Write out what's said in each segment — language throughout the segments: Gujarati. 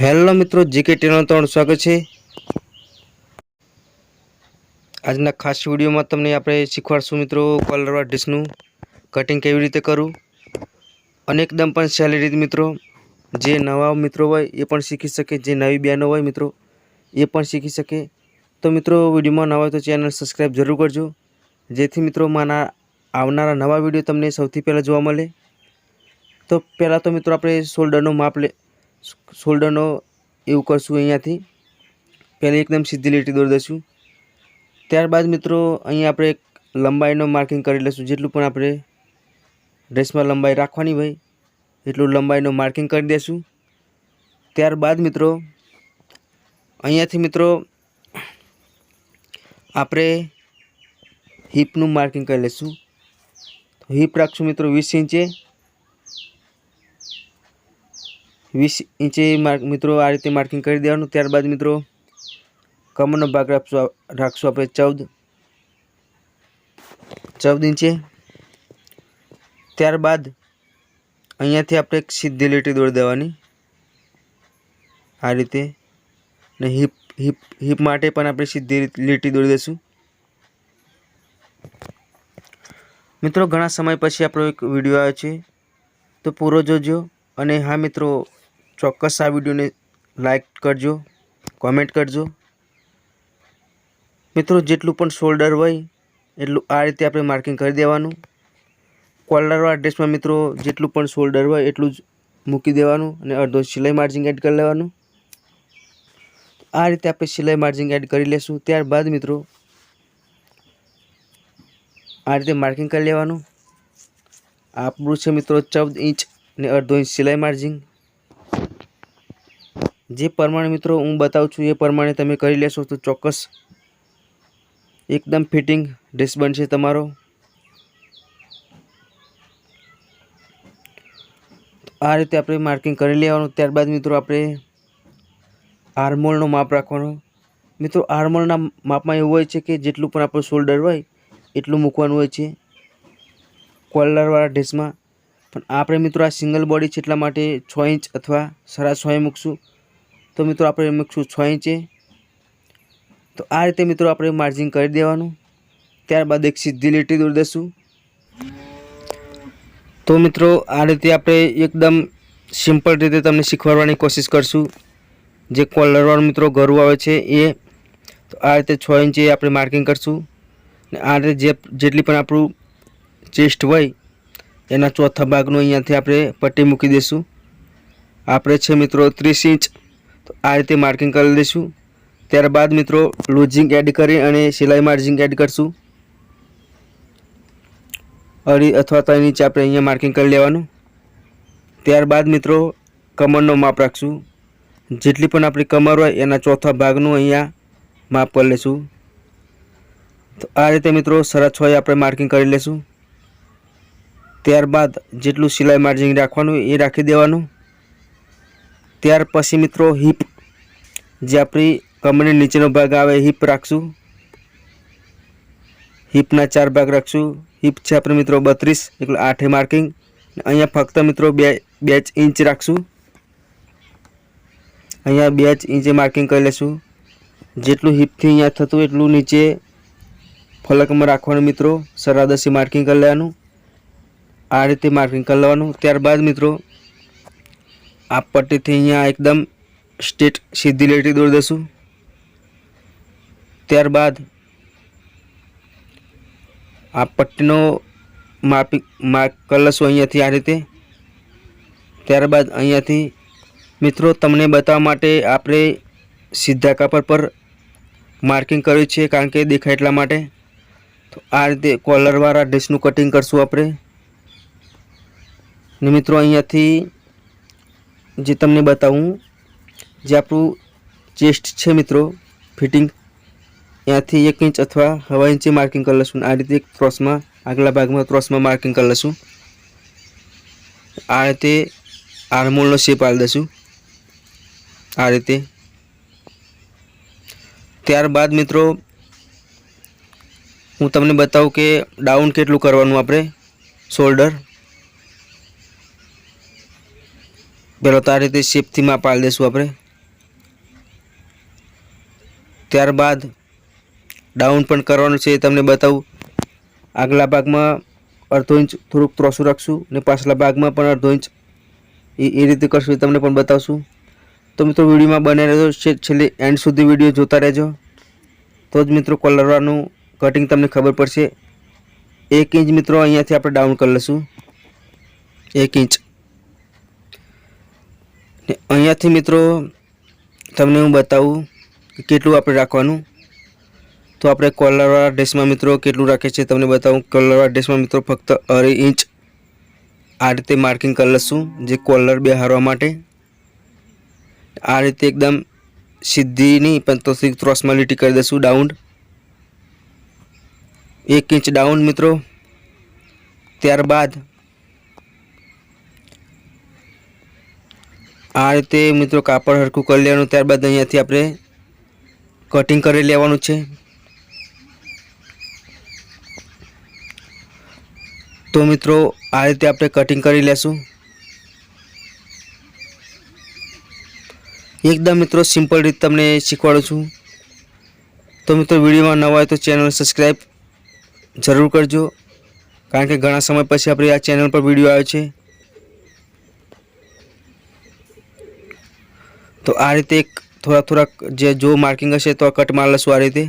હેલો મિત્રો, જીકે ટેનો ત્રણ સ્વાગત છે. આજના ખાસ વિડીયોમાં તમને આપણે શીખવાડશું મિત્રો કોલરવા ડીશનું કટિંગ કેવી રીતે કરવું. અને એકદમ પણ સહેલી રીત મિત્રો, જે નવા મિત્રો હોય એ પણ શીખી શકે, જે નવી બહેનો હોય મિત્રો, એ પણ શીખી શકે. તો મિત્રો, વિડીયોમાં નવા હોય તો ચેનલ સબસ્ક્રાઈબ જરૂર કરજો. જેથી મિત્રો મારા આવનારા નવા વીડિયો તમને સૌથી પહેલાં જોવા મળે. તો પહેલાં તો મિત્રો આપણે શોલ્ડરનું માપ લે શોલ્ડરનો એવું કરશું અહીંયાથી. પહેલી એકદમ સીધી લીટી દોરી દઈશું ત્યારબાદ મિત્રો, અહીંયા આપણે એક લંબાઈનો માર્કિંગ કરી લઈશું, જેટલું પણ આપણે ડ્રેસમાં લંબાઈ રાખવાની હોય, એટલું લંબાઈનું માર્કિંગ કરી દઈશું. ત્યારબાદ મિત્રો, અહીંયાથી મિત્રો, આપણે હિપનું માર્કિંગ કરી લઈશું. હિપ રાખશું મિત્રો વીસ ઇંચે. વીસ ઇંચે માર્ક મિત્રો આ રીતે માર્કિંગ કરી દેવાનું. ત્યારબાદ મિત્રો કમરનો ભાગ રાખશું રાખશું આપણે ચૌદ. ચૌદ ઇંચે. ત્યારબાદ અહીંયાથી આપણે એક સીધી લીટી દોરી દેવાની. આ રીતે. ને હિપ હિપ હિપ માટે પણ આપણે સીધી લીટી દોરી દઈશું મિત્રો ઘણા સમય પછી આપણો એક વીડિયો આવ્યો છે. તો પૂરો જોજો. અને હા મિત્રો ચોક્કસ આ વિડીયોને લાઈક કરજો કોમેન્ટ કરજો. મિત્રો, જેટલું પણ શોલ્ડર હોય, એટલું આ રીતે આપણે માર્કિંગ કરી દેવાનું. કોલરવાળા ડ્રેસમાં મિત્રો, જેટલું પણ શોલ્ડર હોય, એટલું જ મૂકી દેવાનું અને અડધો સિલાઈ માર્જિંગ એડ કરી લેવાનું. આ રીતે આપણે સિલાઈ માર્જિંગ એડ કરી લેશું. ત્યારબાદ મિત્રો, આ રીતે માર્કિંગ કરી લેવાનું. આપણું છે મિત્રો, ચૌદ ઇંચ ને અડધો ઇંચ સિલાઈ માર્જિંગ જે પ્રમાણે મિત્રો હું બતાવું છું, એ પ્રમાણે તમે કરી લેશો તો ચોક્કસ એકદમ ફિટિંગ ડ્રેસ બનશે તમારો. આ રીતે આપણે માર્કિંગ કરી લેવાનું. ત્યારબાદ મિત્રો આપણે આર્મોલનો માપ રાખવાનો. મિત્રો આર્મોલના માપમાં એવું હોય છે કે જેટલું પણ આપણું શોલ્ડર હોય, એટલું મૂકવાનું હોય છે કોલરવાળા ડ્રેસમાં પણ આપણે મિત્રો આ સિંગલ બોડી છે એટલા માટે છ ઇંચ અથવા સાડા છ મૂકશું. તો મિત્રો આપણે મૂકશું છ ઇંચે તો આ રીતે મિત્રો આપણે માર્જિંગ કરી દેવાનું. ત્યારબાદ એક સીધી લીટી દોરી દઈશું. તો મિત્રો આ રીતે આપણે એકદમ સિમ્પલ રીતે તમને શીખવાડવાની કોશિશ કરશું. જે કોલરવાળું મિત્રો ઘરું આવે છે એ, તો આ રીતે છ ઇંચે આપણે માર્કિંગ કરશું. ને આ રીતે જે, જેટલી પણ આપણું ચેસ્ટ હોય, એના ચોથા ભાગનું અહીંયાથી આપણે પટ્ટી મૂકી દઈશું. આપણે છે મિત્રો ત્રીસ ઇંચ આ રીતે માર્કિંગ કરી લઈશું. ત્યારબાદ મિત્રો લૂઝિંગ એડ કરી અને સિલાઈ માર્જિંગ એડ કરશું. અઢી અથવા ત્રણ ઇંચ આપણે અહીંયા માર્કિંગ કરી લેવાનું. ત્યારબાદ મિત્રો, કમરનો માપ રાખશું. જેટલી પણ આપણી કમર હોય, એના ચોથા ભાગનું અહીંયા માપ કરી લઈશું. તો આ રીતે મિત્રો, સરસ હોય આપણે માર્કિંગ કરી લઈશું. ત્યારબાદ જેટલું સિલાઈ માર્જિંગ રાખવાનું એ રાખી દેવાનું. ત્યાર પછી મિત્રો હિપ, જે આપણી કમરની નીચેનો ભાગ આવે, હિપ રાખશું. હિપના ચાર ભાગ રાખશું. હિપ છે આપણે મિત્રો બત્રીસ, એટલે આઠે માર્કિંગ અહીંયા ફક્ત મિત્રો બે બે ઇંચ રાખશું. અહીંયા બે ઇંચે માર્કિંગ કરી લઈશું જેટલું હિપથી અહીંયા થતું એટલું નીચે ફલકમાં રાખવાનું મિત્રો. સરાદસી માર્કિંગ કરી લેવાનું. આ રીતે માર્કિંગ કરી લેવાનું. ત્યારબાદ મિત્રો આ પટ્ટીથી અહીંયા એકદમ સ્ટેટ સીધી લીટી દોરી દઈશું ત્યારબાદ આ પટ્ટીનો માપી માર્ક કરી લઈશું અહીંયાથી આ રીતે. ત્યારબાદ અહીંયાથી મિત્રો તમને બતાવવા માટે આપણે સીધા કાપડ પર માર્કિંગ કર્યું છે કારણ કે દેખાય એટલા માટે. તો આ રીતે કોલરવાળા ડ્રેસનું કટિંગ કરશું આપણે. ને મિત્રો અહીંયાથી જે તમને બતાવું, જે આપણું ચેસ્ટ છે મિત્રો, ફિટિંગ, ત્યાંથી એક ઇંચ અથવા હવા ઇંચે માર્કિંગ કરી લઈશું. આ રીતે ક્રોસમાં, આગલા ભાગમાં ક્રોસમાં માર્કિંગ કરી લઈશું. આ રીતે આર્મોલનો શેપ આપી દઈશું. આ રીતે. ત્યારબાદ મિત્રો, હું તમને બતાવું કે ડાઉન કેટલું કરવાનું આપણે, શોલ્ડર. પહેલો તો રીતે શેપથી માપ પાડી દઈશું આપણે. ત્યારબાદ ડાઉન પણ કરવાનું છે એ તમને બતાવું. આગલા ભાગમાં અડધો ઇંચ થોડુંક ત્રોસું રાખશું ને પાછલા ભાગમાં પણ અડધો ઇંચ એ રીતે કરશું એ તમને પણ બતાવશું. તો મિત્રો વિડીયોમાં બને રહેજો. છેલ્લે એન્ડ સુધી વીડિયો જોતા રહેજો. તો જ મિત્રો કલરવાનું કટિંગ તમને ખબર પડશે. એક ઇંચ મિત્રો અહીંયાથી આપણે ડાઉન કરી લઈશું. એક ઇંચ ને અહીંયાથી મિત્રો, તમને હું બતાવું કેટલું આપણે રાખવાનું. તો આપણે કોલરવાળા ડ્રેસમાં મિત્રો કેટલું રાખે છે તમને બતાવું. કોલરવાળા ડ્રેસમાં મિત્રો ફક્ત અઢી ઇંચ આ રીતે માર્કિંગ કરી લઈશું, જે કોલર બેહારવા માટે. આ રીતે એકદમ સીધી નહીં પણ તો ત્રોસમાં લીટી કરી દઈશું ડાઉન એક ઇંચ ડાઉન મિત્રો. ત્યારબાદ આ રીતે મિત્રો કાપડ હરખું કરી લેવાનું, ત્યારબાદ અહીંયાથી આપણે કટિંગ કરી લેવાનું છે. તો મિત્રો, આ રીતે આપણે કટિંગ કરી લેશું. એકદમ મિત્રો સિમ્પલ રીત તમને શીખવાડું છું. તો મિત્રો, વિડીયોમાં નવા હોય તો ચેનલ સબસ્ક્રાઈબ જરૂર કરજો. કારણ કે ઘણા સમય પછી આપણે આ ચેનલ પર વીડિયો આવ્યો છે. તો આ રીતે એક થોડા થોડાક જે જો માર્કિંગ હશે તો કટ માર લઈશું આ રીતે.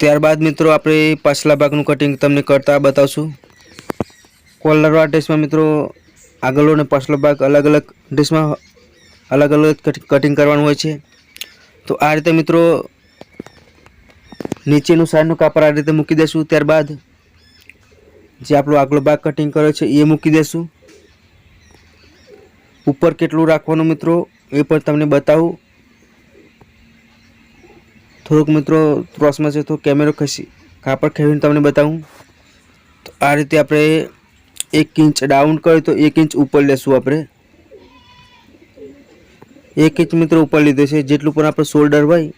ત્યારબાદ મિત્રો આપણે પાછલા ભાગનું કટિંગ તમને કરતા બતાવશું. કોલરવાળા ડ્રેસમાં મિત્રો આગળનો અને પાછલો ભાગ અલગ અલગ ડ્રેસમાં અલગ અલગ કટિંગ કરવાનું હોય છે. તો આ રીતે મિત્રો નીચેનું સાઈડનું કાપડ આ રીતે મૂકી દેશું. ત્યારબાદ જે આપણો આગલો ભાગ કટિંગ કર્યો છે, એ મૂકી દેશું. ઉપર કેટલું રાખવાનું મિત્રો? એ પણ તમને બતાવું. થોડુંક મિત્રો ક્રોસમાં છે તો કેમેરો ખસી. કાપડ ખેવીને તમને બતાવું. તો આ રીતે આપણે એક ઇંચ ડાઉન કરીએ તો એક ઇંચ ઉપર લેશું આપણે. એક ઇંચ મિત્રો ઉપર લીધો છે. જેટલું પણ આપણે શોલ્ડર હોય,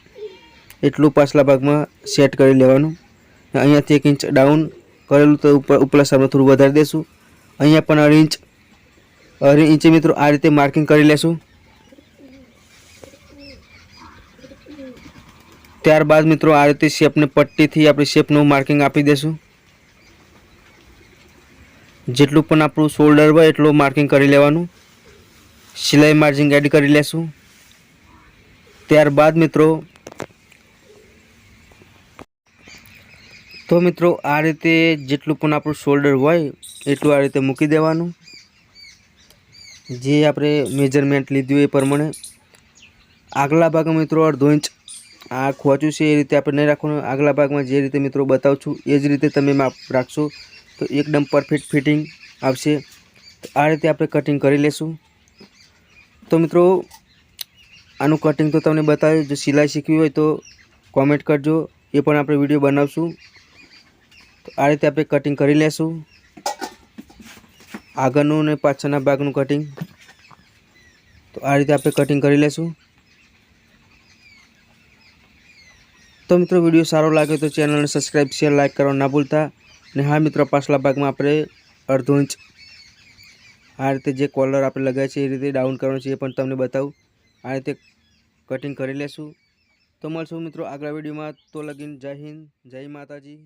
એટલું પાછલા ભાગમાં સેટ કરી લેવાનું. અહીંયાથી એક ઇંચ ડાઉન કરેલું તો ઉપર ઉપલા સામે થોડું વધારી દેશું. અહીંયા પણ અઢી ઇંચ અઢી ઇંચે મિત્રો, આ રીતે માર્કિંગ કરી લેશું. ત્યારબાદ મિત્રો, આ રીતે શેપને પટ્ટીથી આપણે શેપનું માર્કિંગ આપી દેશું. જેટલું પણ આપણું શોલ્ડર હોય એટલું માર્કિંગ કરી લેવાનું. સિલાઈ માર્જિંગ એડ કરી લેશું. ત્યારબાદ મિત્રો, તો મિત્રો, આ રીતે જેટલું પણ આપણું શોલ્ડર હોય, એટલું આ રીતે મૂકી દેવાનું. જે આપણે મેજરમેન્ટ લીધું એ પ્રમાણે. આગલા ભાગમાં મિત્રો અડધો ઇંચ આ ખોચું છે, એ રીતે આપણે નહીં રાખવાનું. આગલા ભાગમાં જે રીતે મિત્રો બતાવું છું, એ જ રીતે તમે માપ રાખશો. તો એકદમ પરફેક્ટ ફિટિંગ આવશે. આ રીતે આપણે કટિંગ કરી લેશું. તો મિત્રો, આનું કટિંગ તો તમને બતાવ્યું. જો સિલાઈ શીખવી હોય તો કોમેન્ટ કરજો. એ પણ આપણે વીડિયો બનાવશું. તો આ રીતે આપણે કટિંગ કરી લેશું. આગળનું અને પાછળના ભાગનું કટિંગ તો આ રીતે આપણે કટિંગ કરી લેશું. તો મિત્રો વીડિયો સારો લાગે તો ચેનલને સબસ્ક્રાઈબ શેર લાઇક કરવા ના ભૂલતા. અને હા મિત્રો, પાછલા ભાગમાં આપણે અડધો ઇંચ આ રીતે જે કોલર આપણે લગાવ્યા છે એ રીતે ડાઉન કરવાનું છે એ પણ તમને બતાવું. આ રીતે કટિંગ કરી લેશું. તો મળશું મિત્રો આગલા વિડીયોમાં. તો લગીન જય હિન્દ, જય માતાજી.